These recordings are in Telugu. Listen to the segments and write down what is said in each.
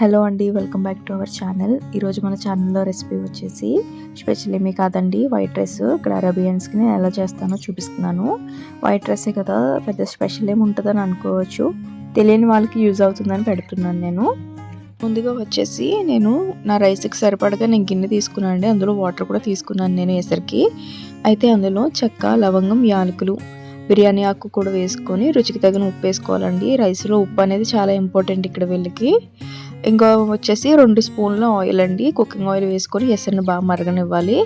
హలో అండి welcome back to our channel. ఈరోజు మన ఛానల్లో రెసిపీ వచ్చేసి స్పెషల్ ఏమీ కాదండి వైట్ రైస్. ఇక్కడ అరబియన్స్కి నేను ఎలా చేస్తానో చూపిస్తున్నాను. వైట్ రైసే కదా పెద్ద స్పెషల్ ఏమి ఉంటుందని అనుకోవచ్చు. తెలియని వాళ్ళకి యూజ్ అవుతుందని పెడుతున్నాను నేను. ముందుగా వచ్చేసి నేను నా రైస్కి సరిపడగా నేను గిన్నె తీసుకున్నాను అండి అందులో వాటర్ కూడా తీసుకున్నాను నేను ఎసరికి అయితే అందులో చెక్క లవంగం యాలకులు బిర్యానీ ఆకు కూడా వేసుకొని రుచికి తగిన ఉప్పు వేసుకోవాలండి. రైస్లో ఉప్పు అనేది చాలా ఇంపార్టెంట్ ఇక్కడ వీళ్ళకి. ఇంకా వచ్చేసి రెండు స్పూన్ల ఆయిల్ అండి. కుకింగ్ ఆయిల్ వేసుకొని ఎసరుని బాగా మరగనివ్వాలి.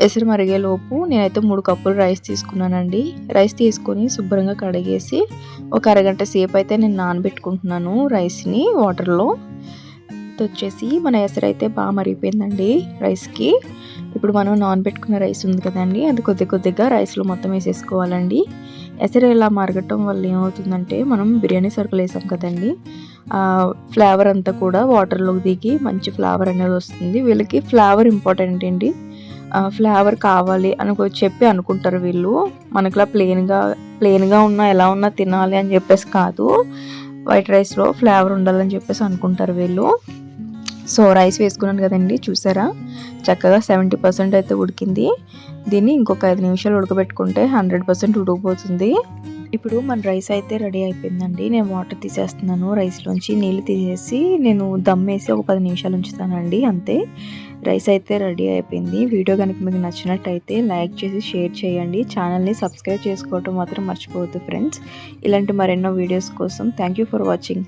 ఎసరు మరిగేలోపు నేనైతే మూడు కప్పులు రైస్ తీసుకున్నానండి. రైస్ తీసుకొని శుభ్రంగా కడిగేసి ఒక అరగంట సేపు అయితే నేను నానబెట్టుకుంటున్నాను రైస్ని వాటర్లో. వచ్చేసి మన ఎసరు అయితే బాగా మరిగిపోయిందండి రైస్కి. ఇప్పుడు మనం నాన్ పెట్టుకున్న రైస్ ఉంది కదండి అది కొద్ది కొద్దిగా రైస్లో మొత్తం వేసేసుకోవాలండి. ఎసరు ఇలా మరగటం వల్ల ఏమవుతుందంటే మనం బిర్యానీ సరుకులు వేసాం కదండి ఫ్లేవర్ అంతా కూడా వాటర్లోకి దిగి మంచి ఫ్లేవర్ అనేది వస్తుంది. వీళ్ళకి ఫ్లేవర్ ఇంపార్టెంట్ అండి. ఫ్లేవర్ కావాలి అని చెప్పి అనుకుంటారు వీళ్ళు. మనకులా ప్లెయిన్గా ప్లెయిన్గా ఉన్నా ఎలా ఉన్నా తినాలి అని చెప్పేసి కాదు. వైట్ రైస్లో ఫ్లేవర్ ఉండాలని చెప్పేసి అనుకుంటారు వీళ్ళు. సో రైస్ వేసుకున్నాను కదండి చూసారా? చక్కగా సెవెంటీ పర్సెంట్ అయితే ఉడికింది. దీన్ని ఇంకొక ఐదు నిమిషాలు ఉడకబెట్టుకుంటే హండ్రెడ్ పర్సెంట్ ఉడికిపోతుంది. ఇప్పుడు మన రైస్ అయితే రెడీ అయిపోయిందండి. నేను వాటర్ తీసేస్తున్నాను రైస్లోంచి. నీళ్ళు తీసేసి నేను దమ్ వేసి ఒక పది నిమిషాలు ఉంచుతానండి. అంతే. రైస్ అయితే రెడీ అయిపోయింది. వీడియో కనుక మీకు నచ్చినట్టయితే లైక్ చేసి షేర్ చేయండి. ఛానల్ని సబ్స్క్రైబ్ చేసుకోవటం మాత్రం మర్చిపోవద్దు ఫ్రెండ్స్. ఇలాంటి మరెన్నో వీడియోస్ కోసం థ్యాంక్ యూ ఫర్ వాచింగ్.